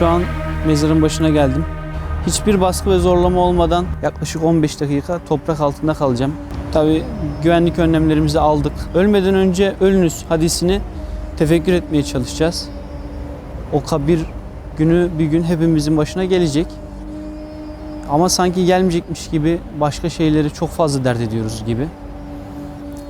Şu an mezarın başına geldim. Hiçbir baskı ve zorlama olmadan yaklaşık 15 dakika toprak altında kalacağım. Tabi güvenlik önlemlerimizi aldık. Ölmeden önce ölünüz hadisini tefekkür etmeye çalışacağız. O kabir günü bir gün hepimizin başına gelecek. Ama sanki gelmeyecekmiş gibi başka şeyleri çok fazla dert ediyoruz gibi.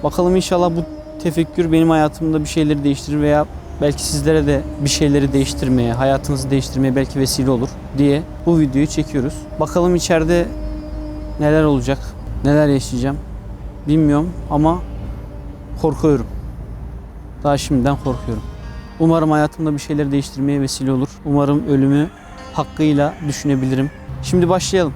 Bakalım inşallah bu tefekkür benim hayatımda bir şeyleri değiştirir veya belki sizlere de bir şeyleri değiştirmeye, hayatınızı değiştirmeye belki vesile olur diye bu videoyu çekiyoruz. Bakalım içeride neler olacak, neler yaşayacağım bilmiyorum ama korkuyorum. Daha şimdiden korkuyorum. Umarım hayatımda bir şeyleri değiştirmeye vesile olur. Umarım ölümü hakkıyla düşünebilirim. Şimdi başlayalım.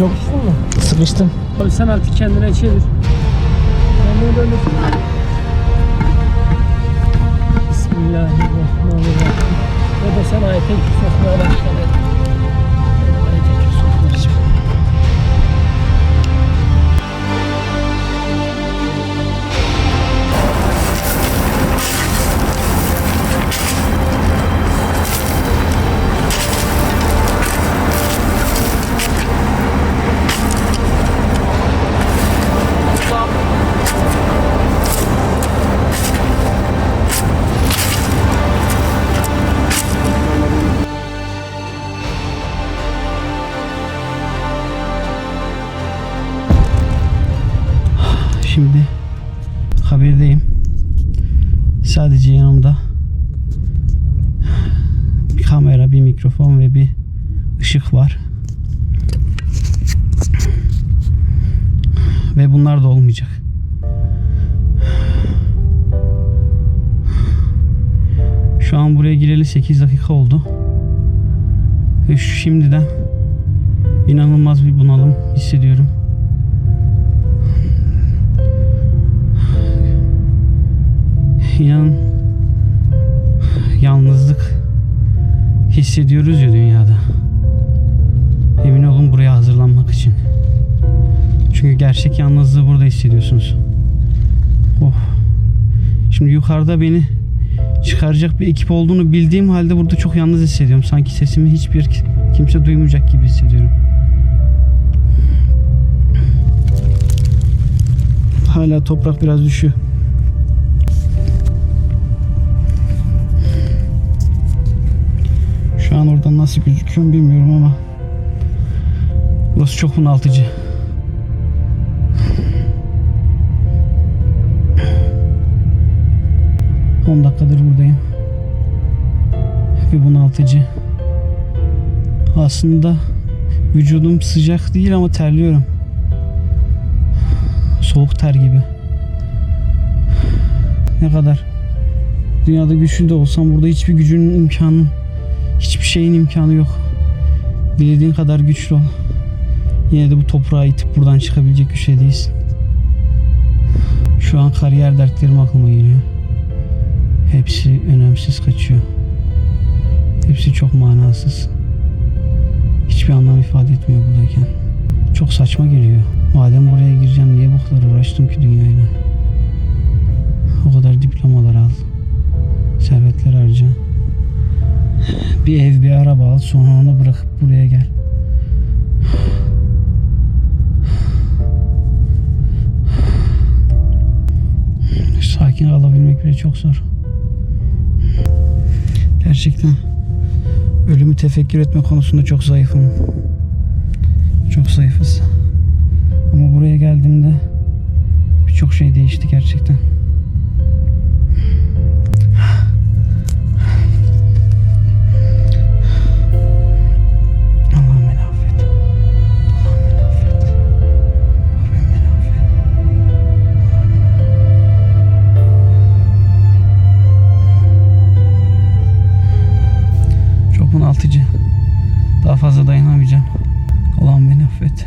Çok? Sıkıştım. Abi sen artık kendine çevir. Kendine dönür. Bismillahirrahmanirrahim. Mikrofon ve bir ışık var. Ve bunlar da olmayacak. Şu an buraya gireli 8 dakika oldu. Ve şimdiden inanılmaz bir bunalım hissediyorum. İnanın hissediyoruz ya dünyada. Emin olun buraya hazırlanmak için. Çünkü gerçek yalnızlığı burada hissediyorsunuz. Oh. Şimdi yukarıda beni çıkaracak bir ekip olduğunu bildiğim halde burada çok yalnız hissediyorum. Sanki sesimi hiçbir kimse duymayacak gibi hissediyorum. Hala toprak biraz düşüyor. An oradan nasıl gözüküyorum bilmiyorum ama burası çok bunaltıcı. On dakikadır buradayım. Ve bunaltıcı. Aslında Vücudum sıcak değil ama terliyorum. Soğuk ter gibi. Ne kadar dünyada güçlü de olsam burada hiçbir gücünün imkanı, hiçbir şeyin imkanı yok. Dilediğin kadar güçlü ol. Yine de bu toprağı itip buradan çıkabilecek güçte değilsin. Şu an kariyer dertlerim aklıma geliyor. Hepsi önemsiz kaçıyor. Hepsi çok manasız. Hiçbir anlam ifade etmiyor buradayken. Çok saçma geliyor. Madem oraya gireceğim niye bu kadar uğraştım ki dünyayla? O kadar diplomalar al. Servetler harca. Bir ev bir araba al sonra onu bırakıp buraya gel. Sakin kalabilmek bile çok zor. Gerçekten ölümü tefekkür etme konusunda çok zayıfım. Çok zayıfız. Ama buraya geldiğimde fazla dayanamayacağım. Allah'ım beni affet.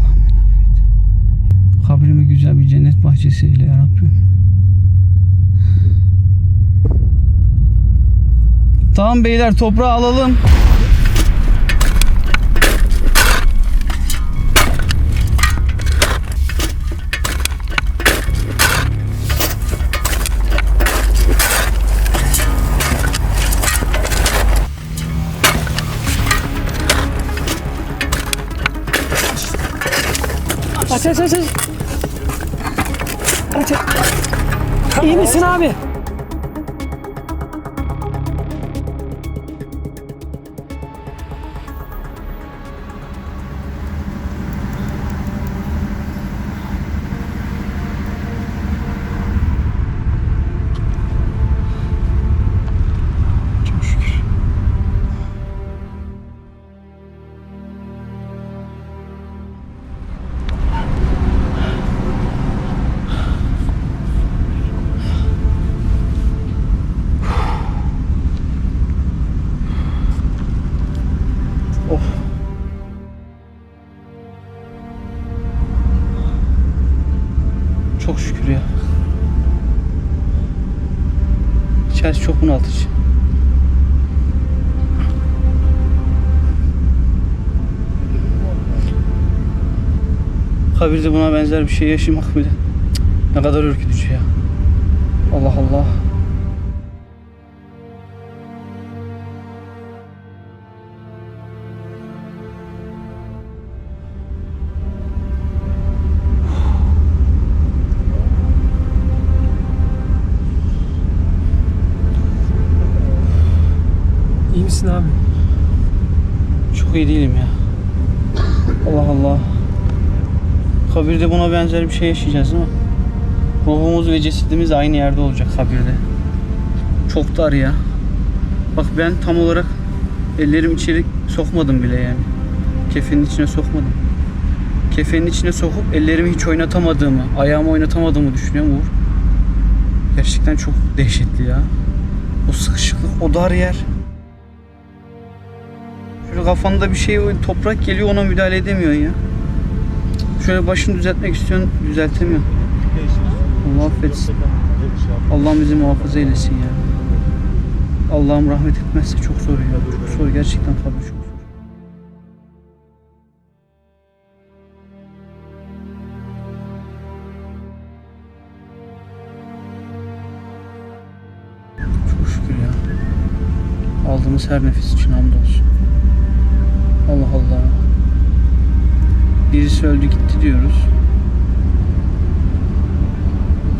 Allah'ım beni affet. Kabrimi güzel bir cennet bahçesiyle yarabbim. Tamam beyler toprağı alalım. Aç aç aç aç. Aç. İyi misin abi? Kabirde buna benzer bir şey yaşamak bile cık, ne kadar ürkütücü ya. Allah Allah. İyi misin abi? Çok iyi değilim ya. Allah Allah. Kabirde buna benzer bir şey yaşayacağız mi? Ruhumuz ve cesedimiz aynı yerde olacak kabirde. Çok dar ya. Bak ben tam olarak ellerim içeri sokmadım bile yani. Kefenin içine sokmadım. Kefenin içine sokup ellerimi hiç oynatamadığımı, ayağımı oynatamadığımı düşünüyorum Uğur. Gerçekten çok dehşetli ya. O sıkışıklık, o dar yer. Şöyle kafanda bir şey toprak geliyor ona müdahale edemiyorsun ya. Şöyle başını düzeltmek istiyorsun düzeltemiyorsun. Allah affetsin. Allah'ım bizi muhafaza eylesin ya. Allah'ım rahmet etmezse çok zor ya. Çok zor gerçekten kabir çok zor. Çok şükür ya. Aldığımız her nefes için hamdolsun. Allah Allah. Birisi öldü gitti diyoruz.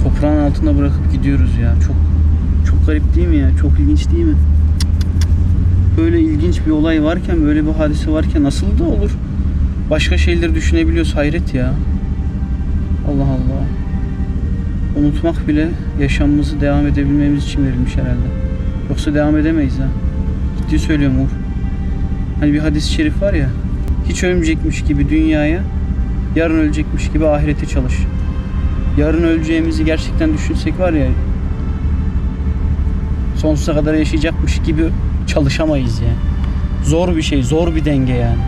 Toprağın altında bırakıp gidiyoruz ya. Çok çok garip değil mi ya? Çok ilginç değil mi? Böyle ilginç bir olay varken, böyle bir hadise varken nasıl da olur? Başka şeyleri düşünebiliyoruz. Hayret ya. Allah Allah. Unutmak bile yaşamımızı devam edebilmemiz için verilmiş herhalde. Yoksa devam edemeyiz ha. Ciddi söylüyorum Uğur. Hani bir hadis-i şerif var ya. Hiç ölmeyecekmiş gibi dünyaya, yarın ölecekmiş gibi ahirete çalış. Yarın öleceğimizi gerçekten düşünsek var ya sonsuza kadar yaşayacakmış gibi çalışamayız yani. Zor bir şey, zor bir denge yani.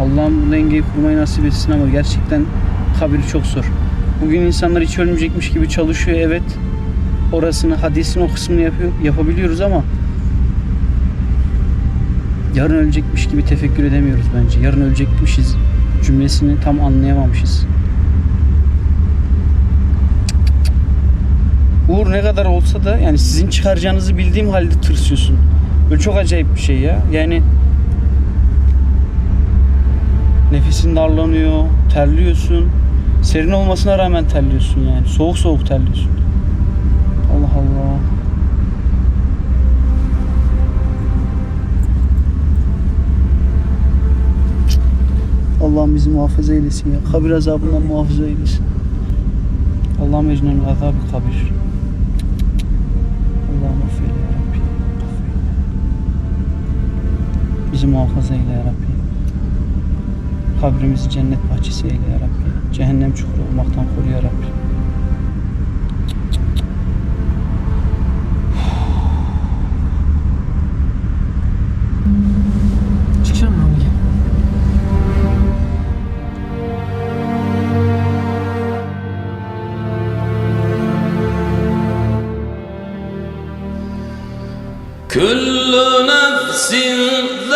Allah'ım bu dengeyi kurmayı nasip etsin ama gerçekten kabir çok zor. Bugün insanlar hiç ölmeyecekmiş gibi çalışıyor evet. Orasını, hadisin o kısmını yapıyor, yapabiliyoruz ama yarın ölecekmiş gibi tefekkür edemiyoruz bence. Yarın ölecekmişiz cümlesini tam anlayamamışız. Uğur ne kadar olsa da yani sizin çıkaracağınızı bildiğim halde tırsıyorsun. Böyle çok acayip bir şey ya. Yani nefesin darlanıyor, terliyorsun. Serin olmasına rağmen terliyorsun yani. Soğuk soğuk terliyorsun. Allah Allah. Allah'ım bizi muhafaza eylesin ya. Kabir azabından muhafaza eylesin. Allah'ım ecnun azabı kabir. Allah'ım affeyle ya Rabbi. Affeyle. Bizi muhafaza eyle ya Rabbi. Kabrimizi cennet bahçesi eyle ya Rabbi. Cehennem çukuru olmaktan koru ya Rabbi. Küllü nefsin